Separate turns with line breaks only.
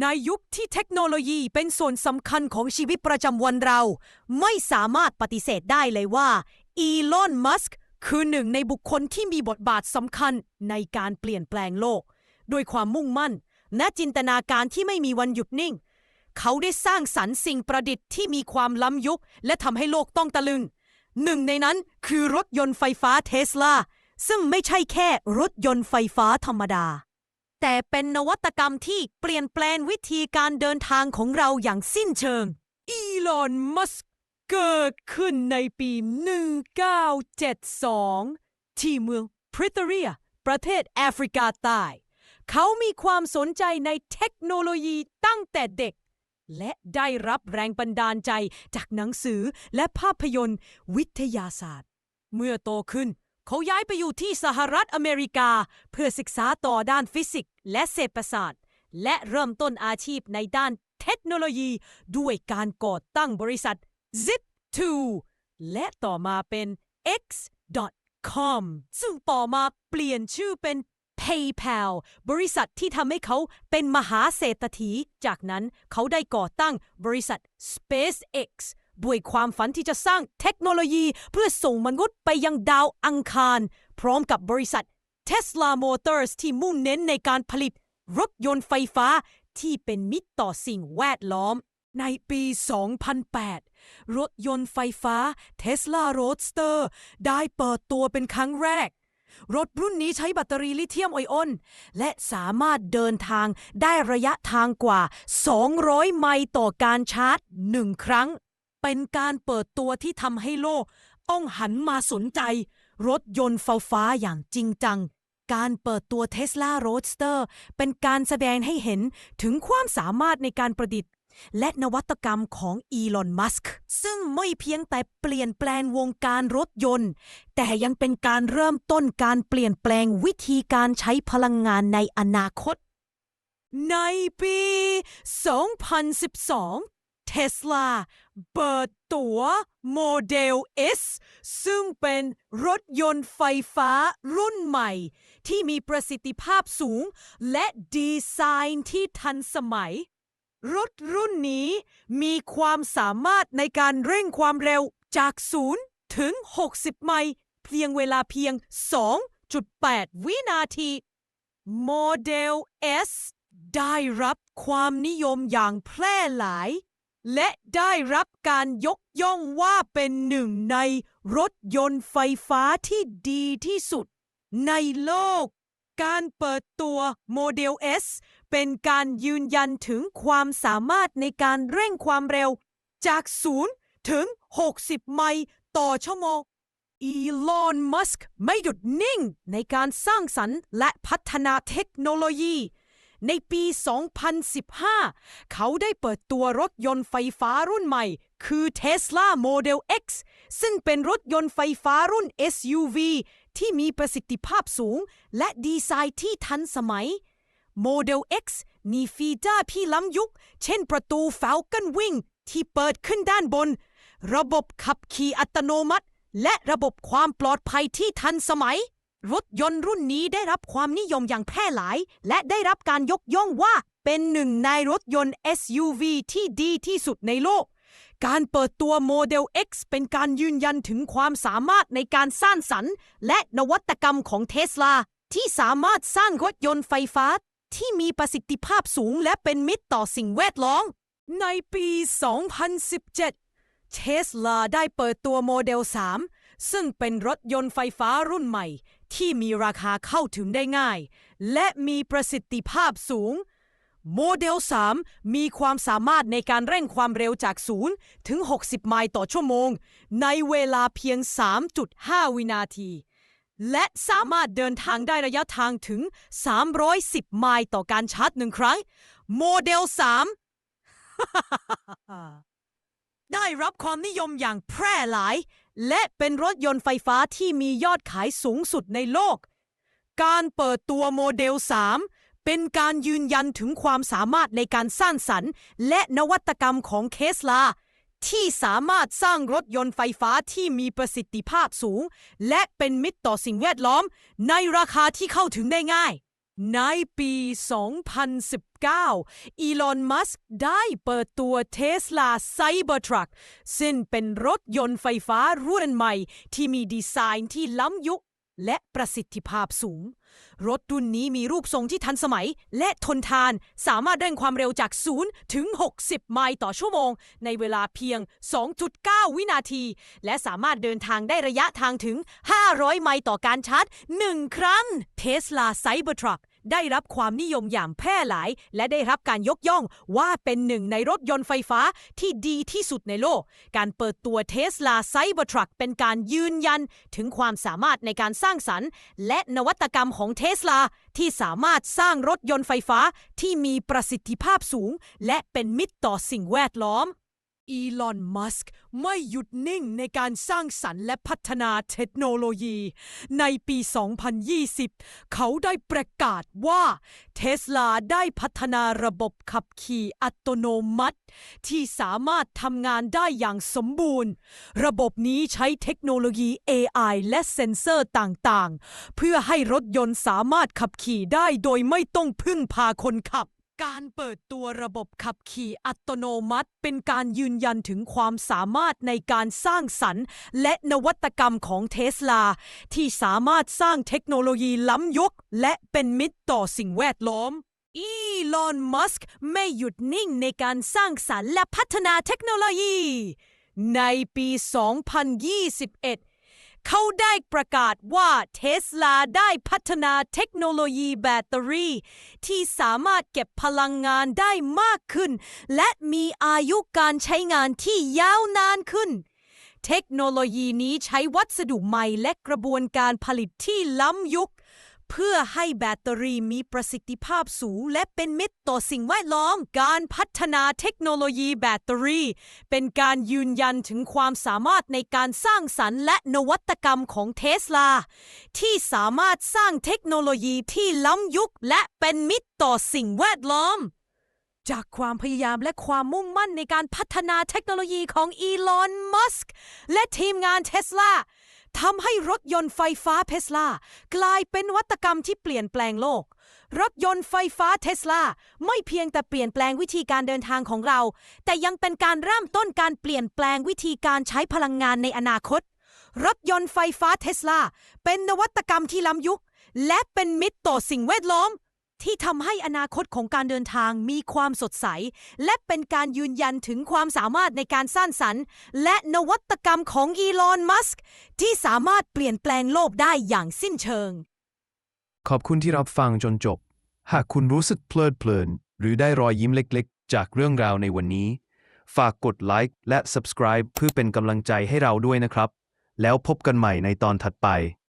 ในยุคที่เทคโนโลยีเป็นส่วนสำคัญของชีวิตประจำวันเรา ไม่สามารถปฏิเสธได้เลยว่าอีลอนมัสก์คือหนึ่งในบุคคลที่มีบทบาทสำคัญในการเปลี่ยนแปลงโลก ด้วยความมุ่งมั่น และจินตนาการที่ไม่มีวันหยุดนิ่ง เขาได้สร้างสรรค์สิ่งประดิษฐ์ที่มีความล้ำยุค และทำให้โลกต้องตะลึง หนึ่งในนั้นคือรถยนต์ไฟฟ้าเทสลาซึ่งไม่ใช่แค่รถยนต์ไฟฟ้าธรรมดา แต่เป็นนวัตกรรมที่เปลี่ยนแปลงวิธีการเดินทางของเราอย่างสิ้นเชิง อีลอนมัสก์เกิดขึ้นในปี 1972 ที่เมืองพริตเรีย ประเทศแอฟริกาใต้ เขามีความสนใจในเทคโนโลยีตั้งแต่เด็ก และได้รับแรงบันดาลใจจากหนังสือและภาพยนตร์วิทยาศาสตร์ เมื่อโตขึ้น เขาย้ายไปอยู่ที่สหรัฐอเมริกา เพื่อศึกษาต่อด้านฟิสิกส์และเศรษฐศาสตร์ และเริ่มต้นอาชีพในด้านเทคโนโลยี ด้วยการก่อตั้งบริษัท Zip2 และต่อมาเป็น X.com ซึ่งต่อมาเปลี่ยนชื่อเป็น PayPal บริษัทที่ทำให้เขาเป็นมหาเศรษฐี จากนั้นเขาได้ก่อตั้งบริษัท SpaceX ด้วยความฝันที่จะสร้างเทคโนโลยีเพื่อส่งมนุษย์ไปยังดาวอังคาร พร้อมกับบริษัท Tesla Motors ที่มุ่งเน้นในการผลิต รถยนต์ไฟฟ้าที่เป็นมิตรต่อสิ่งแวดล้อม ในปี 2008 รถยนต์ไฟฟ้า Tesla Roadster ได้เปิดตัวเป็นครั้งแรก รถรุ่นนี้ใช้แบตเตอรี่ลิเธียมไอออน และสามารถเดินทางได้ระยะทางกว่า 200 ไมล์ต่อการชาร์จหนึ่งครั้ง เป็นการเปิดตัวที่ทำให้โลกต้องหันมาสนใจ รถยนต์ไฟฟ้าอย่างจริงจัง การเปิดตัว Tesla Roadster เป็นการแสดงให้เห็นถึงความสามารถในการประดิษฐ์ และนวัตกรรมของอีลอน มัสก์ซึ่งไม่เพียงแต่เปลี่ยนแปลงวงการรถยนต์ แต่ยังเป็นการเริ่มต้นการเปลี่ยนแปลงวิธีการใช้พลังงานในอนาคต ในปี 2012 เทสลาเปิดตัวโมเดล S ซึ่งเป็นรถยนต์ไฟฟ้ารุ่นใหม่ ที่มีประสิทธิภาพสูง และดีไซน์ที่ทันสมัย รถรุ่นนี้มีความสามารถในการเร่งความเร็วจาก 0 ถึง 60 ไมล์เพียงเวลาเพียง 2.8 วินาที โมเดล S ได้รับความนิยมอย่างแพร่หลาย และได้รับการยกย่องว่าเป็นหนึ่งในรถยนต์ไฟฟ้าที่ดีที่สุด ในโลก การเปิดตัวโมเดล S เป็นการยืนยันถึงความสามารถในการเร่งความเร็ว จาก 0 ถึง 60 ไมล์ต่อชั่วโมง อีลอนมัสก์ไม่หยุดนิ่งในการสร้างสรรค์และพัฒนาเทคโนโลยี ในปี 2015 เขาได้เปิดตัวรถยนต์ไฟฟ้ารุ่นใหม่ คือ Tesla Model X ซึ่งเป็นรถยนต์ไฟฟ้ารุ่น SUV ที่มีประสิทธิภาพสูง และดีไซน์ที่ทันสมัย Model X มีฟีเจอร์ที่ล้ำยุค เช่นประตู Falcon Wing ที่เปิดขึ้นด้านบน ระบบขับขี่อัตโนมัติ และระบบความปลอดภัยที่ทันสมัย รถยนต์รุ่นนี้ได้รับความนิยมอย่างแพร่หลาย และได้รับการยกย่องว่าเป็นหนึ่งในรถยนต์ SUV ที่ดีที่สุดในโลก การเปิดตัวโมเดล X เป็นการยืนยันถึงความสามารถในการสร้างสรรค์และนวัตกรรมของเทสลา ที่สามารถสร้างรถยนต์ไฟฟ้า ที่มีประสิทธิภาพสูงและเป็นมิตรต่อสิ่งแวดล้อม ในปี 2017 เทสลาได้เปิดตัวโมเดล 3 ซึ่งเป็นรถยนต์ไฟฟ้ารุ่นใหม่ ที่มีราคาเข้าถึงได้ง่าย และมีประสิทธิภาพสูง โมเดล 3 มีความสามารถในการเร่งความเร็วจาก 0 ถึง 60 ไมล์ต่อชั่วโมง ในเวลาเพียง 3.5 วินาที และสามารถเดินทางได้ระยะทางถึง 310 ไมล์ต่อการชาร์จหนึ่งครั้ง โมเดล 3 ได้รับความนิยมอย่างแพร่หลาย และเป็นรถยนต์ไฟฟ้าที่มียอดขายสูงสุดในโลก การเปิดตัวโมเดล 3 เป็นการยืนยันถึงความสามารถในการสร้างสรรค์ และนวัตกรรมของเทสลา ที่สามารถสร้างรถยนต์ไฟฟ้าที่มีประสิทธิภาพสูง และเป็นมิตรต่อสิ่งแวดล้อม ในราคาที่เข้าถึงได้ง่าย ในปี 2019 อีลอน มัสก์ได้เปิดตัวเทสลาไซเบอร์ทรัคซึ่งเป็นรถยนต์ไฟฟ้ารุ่นใหม่ที่มีดีไซน์ที่ล้ำยุค และประสิทธิภาพสูง รถรุ่นนี้มีรูปทรงที่ทันสมัยและทนทาน สามารถเร่งความเร็วจาก 0 ถึง 60 ไมล์ต่อชั่วโมง ในเวลาเพียง 2.9 วินาที และสามารถเดินทางได้ระยะทางถึง 500 ไมล์ต่อการชาร์จ 1 ครั้งเทสลาไซเบอร์ทรัค ได้รับความนิยมอย่างแพร่หลาย และได้รับการยกย่องว่าเป็นหนึ่งในรถยนต์ไฟฟ้าที่ดีที่สุดในโลก การเปิดตัว Tesla Cybertruck เป็นการยืนยันถึงความสามารถในการสร้างสรรค์ และนวัตกรรมของ Tesla ที่สามารถสร้างรถยนต์ไฟฟ้าที่มีประสิทธิภาพสูง และเป็นมิตรต่อสิ่งแวดล้อม อีลอน มัสก์ไม่หยุดนิ่งในการสร้างสรรค์และพัฒนาเทคโนโลยี ในปี 2020 เขาได้ประกาศว่าเทสลาได้พัฒนาระบบขับขี่อัตโนมัติ ที่สามารถทำงานได้อย่างสมบูรณ์ ระบบนี้ใช้เทคโนโลยี AI และเซ็นเซอร์ต่าง ๆ เพื่อให้รถยนต์สามารถขับขี่ได้โดยไม่ต้องพึ่งพาคนขับ การเปิดตัวระบบขับขี่อัตโนมัติ เป็นการยืนยันถึงความสามารถในการสร้างสรรค์ และนวัตกรรมของเทสลา ที่สามารถสร้างเทคโนโลยีล้ำยุคและเป็นมิตรต่อสิ่งแวดล้อม อีลอน มัสก์ไม่หยุดนิ่งในการสร้างสรรค์และพัฒนาเทคโนโลยี ในปี 2021 เขาได้ประกาศว่าเทสลาได้พัฒนาเทคโนโลยีแบตเตอรี่ ที่สามารถเก็บพลังงานได้มากขึ้น และมีอายุการใช้งานที่ยาวนานขึ้น เทคโนโลยีนี้ใช้วัสดุใหม่และกระบวนการผลิตที่ล้ำยุค เพื่อให้แบตเตอรี่มีประสิทธิภาพสูง และเป็นมิตรต่อสิ่งแวดล้อม การพัฒนาเทคโนโลยีแบตเตอรี่ เป็นการยืนยันถึงความสามารถในการสร้างสรรค์และนวัตกรรมของเทสลา ที่สามารถสร้างเทคโนโลยีที่ล้ำยุคและเป็นมิตรต่อสิ่งแวดล้อม จากความพยายามและความมุ่งมั่นในการพัฒนาเทคโนโลยีของอีลอน มัสก์และทีมงานเทสลา ทำให้รถยนต์ไฟฟ้าเทสลา กลายเป็นวัตกรรมที่เปลี่ยนแปลงโลก รถยนต์ไฟฟ้าเทสลา ไม่เพียงแต่เปลี่ยนแปลงวิธีการเดินทางของเรา แต่ยังเป็นการเริ่มต้นการเปลี่ยนแปลงวิธีการใช้พลังงานในอนาคต รถยนต์ไฟฟ้าเทสลา เป็นนวัตกรรมที่ล้ำยุค และเป็นมิตรต่อสิ่งแวดล้อม ที่ทำให้อนาคตของการเดินทางมีความสดใส และเป็นการยืนยันถึงความสามารถในการสร้างสรรค์ และนวัตกรรมของอีลอนมัสก์ที่สามารถเปลี่ยนแปลงโลกได้อย่างสิ้นเชิง
ขอบคุณที่รับฟังจนจบ หากคุณรู้สึกเพลิดเพลิน หรือได้รอยยิ้มเล็กๆ จากเรื่องราวในวันนี้ ฝากกดไลค์และ subscribe เพื่อเป็นกำลังใจให้เราด้วยนะครับ แล้วพบกันใหม่ในตอนถัดไป